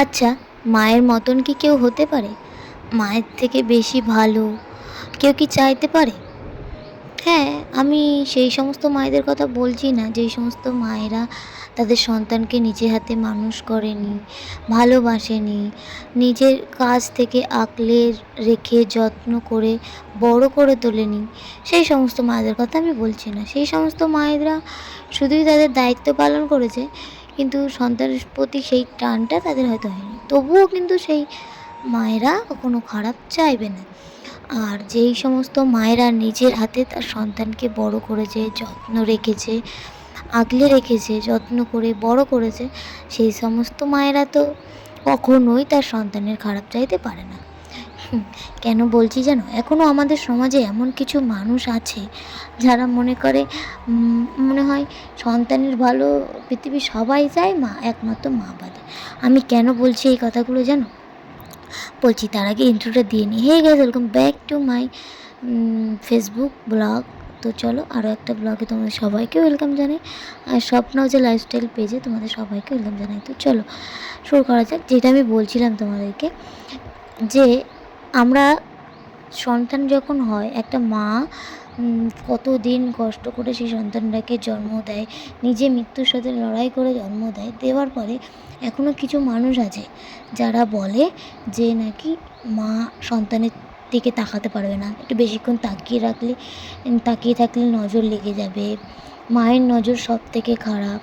আচ্ছা মায়ের মতন কি কেউ হতে পারে? মায়ের থেকে বেশি ভালো কেউ কি চাইতে পারে? হ্যাঁ আমি সেই সমস্ত মায়েদের কথা বলছি না, যেই সমস্ত মায়েরা তাদের সন্তানকে নিজের হাতে মানুষ করেনি, ভালোবাসেনি, নিজের কাজ থেকে আঁকলে রেখে যত্ন করে, বড় করে তোলেনি, সেই সমস্ত মায়েদের কথা আমি বলছি না। সেই সমস্ত মায়েরা শুধুই তাদের দায়িত্ব পালন করেছে কিন্তু সন্তানের প্রতি সেই টানটা তাদের হয়তো হয়নি। তবুও কিন্তু সেই মায়েরা কখনো খারাপ চাইবে না। আর যেই সমস্ত মায়েরা নিজের হাতে তার সন্তানকে বড় করেছে, যত্ন রেখেছে, আগলে রেখেছে, যত্ন করে বড় করেছে, সেই সমস্ত মায়েরা তো কখনোই তার সন্তানের খারাপ চাইতে পারে না। কেন বলছি জানো? এখনও আমাদের সমাজে এমন কিছু মানুষ আছে যারা মনে করে মনে হয় সন্তানের ভালো পৃথিবীর সবাই চায় মা, একমাত্র মা বাদে। আমি কেন বলছি এই কথাগুলো জানো? বলছি তার আগে ইন্ট্রোটা দিয়ে নিই হে গেছে welcome back to my Facebook blog তো চলো আরও একটা ব্লগে তোমাদের সবাইকে ওয়েলকাম জানাই। আর স্বপ্ন যে লাইফস্টাইল পেজে তোমাদের সবাইকে ওয়েলকাম জানাই। তো চলো, শুরু করা যাক। যেটা আমি বলছিলাম তোমাদেরকে, যে আমরা সন্তান যখন হয়, একটা মা কতদিন কষ্ট করে সেই সন্তানটাকে জন্ম দেয়, নিজে মৃত্যুর সাথে লড়াই করে জন্ম দেয়, দেওয়ার পরে এখনও কিছু মানুষ আছে যারা বলে যে নাকি মা সন্তানের দিকে তাকাতে পারবে না। একটু বেশিক্ষণ তাকিয়ে রাখলে, তাকিয়ে থাকলে নজর লেগে যাবে, মায়ের নজর সব থেকে খারাপ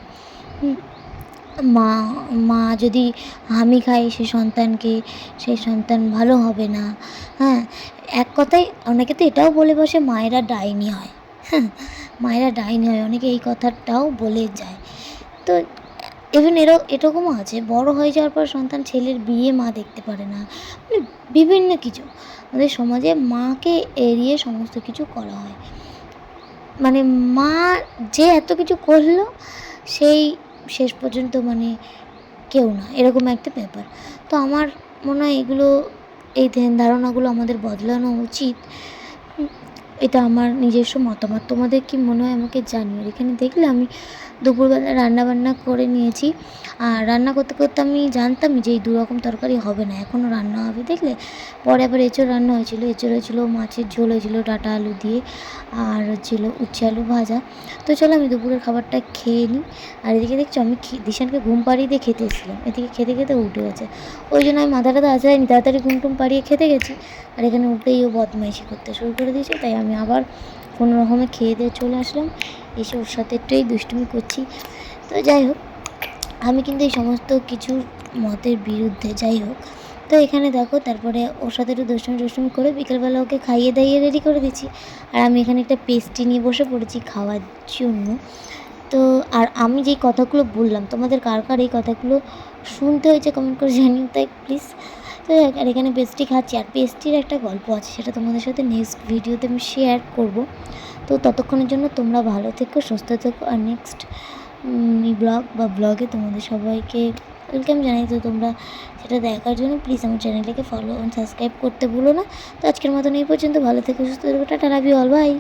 মা মা যদি হামি খায় সে সন্তানকে সেই সন্তান ভালো হবে না। হ্যাঁ এক কথায় অনেকে তো এটাও বলে বসে মায়েরা ডাইনি হয়। হ্যাঁ মায়েরা ডাইনি হয়, অনেকে এই কথাটাও বলে যায়। তো ইভেন এরও, এরকমও আছে, বড় হয়ে যাওয়ার পর সন্তান ছেলের বিয়ে মা দেখতে পারে না। মানে বিভিন্ন কিছু। আমাদের সমাজে মাকে এড়িয়ে সমস্ত কিছু করা হয়। মানে মা যে এত কিছু করল, সেই শেষ পর্যন্ত মানে কেউ না, এরকম একটা ব্যাপার। তো আমার মনে হয় এগুলো, এই ধ্যান ধারণাগুলো আমাদের বদলানো উচিত। এটা আমার নিজস্ব মতামত। তোমাদের কি মনে হয় আমাকে জানিও? এখানে দেখলে আমি দুপুরবেলা রান্না বান্না করে নিয়েছি। আর রান্না করতে করতে আমি জানতাম যে এই দু রকম তরকারি হবে না এখনও রান্না হবে দেখলে। পরে আবার এঁচোড় রান্না হয়েছিল, এঁচোড় হয়েছিল, মাছের ঝোল হয়েছিল, ডাটা আলু দিয়ে, আর হচ্ছিল উচ্ছে আলু ভাজা। তো চলো আমি দুপুরের খাবারটা খেয়ে নিই। আর এদিকে দেখছ আমি দিশানকে ঘুম পাড়িয়ে দিয়ে খেতে এসেছিলাম। এদিকে খেতে খেতে উঠে গেছে। ওই জন্য আমি মাথাটা তো আসাইনি তাড়াতাড়ি ঘুম টুম পাড়িয়ে খেতে গেছি। আর এখানে উঠেই ও বদমাইশি করতে শুরু করে দিয়েছে, তাই আমি আবার কোনো রকমে খেয়ে দিয়ে চলে আসলাম। এসে ওর সাথে একটু এই দুষ্টুমি করছি। তো যাই হোক, আমি কিন্তু এই সমস্ত কিছুর মতের বিরুদ্ধে যাই হোক, তো এখানে দেখো তারপরে ওর সাথে একটু দুষ্টুমি টুষ্টুমি করে বিকেলবেলা ওকে খাইয়ে দাইয়ে রেডি করে দিচ্ছি। আর আমি এখানে একটা পেস্ট্রি নিয়ে বসে পড়েছি খাওয়ার জন্য। তো আর আমি যেই কথাগুলো বললাম, তোমাদের কার কার এই কথাগুলো শুনতে হয়েছে কমেন্ট করে জানিও তাই প্লিজ তো আর এখানে পেস্ট্রি খাচ্ছি। আর পেস্ট্রির একটা গল্প আছে, সেটা তোমাদের সাথে নেক্সট ভিডিওতে আমি শেয়ার করব। তো ততক্ষণের জন্য তোমরা ভালো থেকো, সুস্থ থেকো। আর নেক্সট ব্লগ বা ব্লগে তোমাদের সবাইকে ওয়েলকাম জানাই। তো তোমরা সেটা দেখার জন্য প্লিজ আমার চ্যানেলটাকে ফলো অ্যান্ড সাবস্ক্রাইব করতে ভুলো না। তো আজকের মতন এই পর্যন্ত। ভালো থেকো, সুস্থ থেকো। Tata love you all bye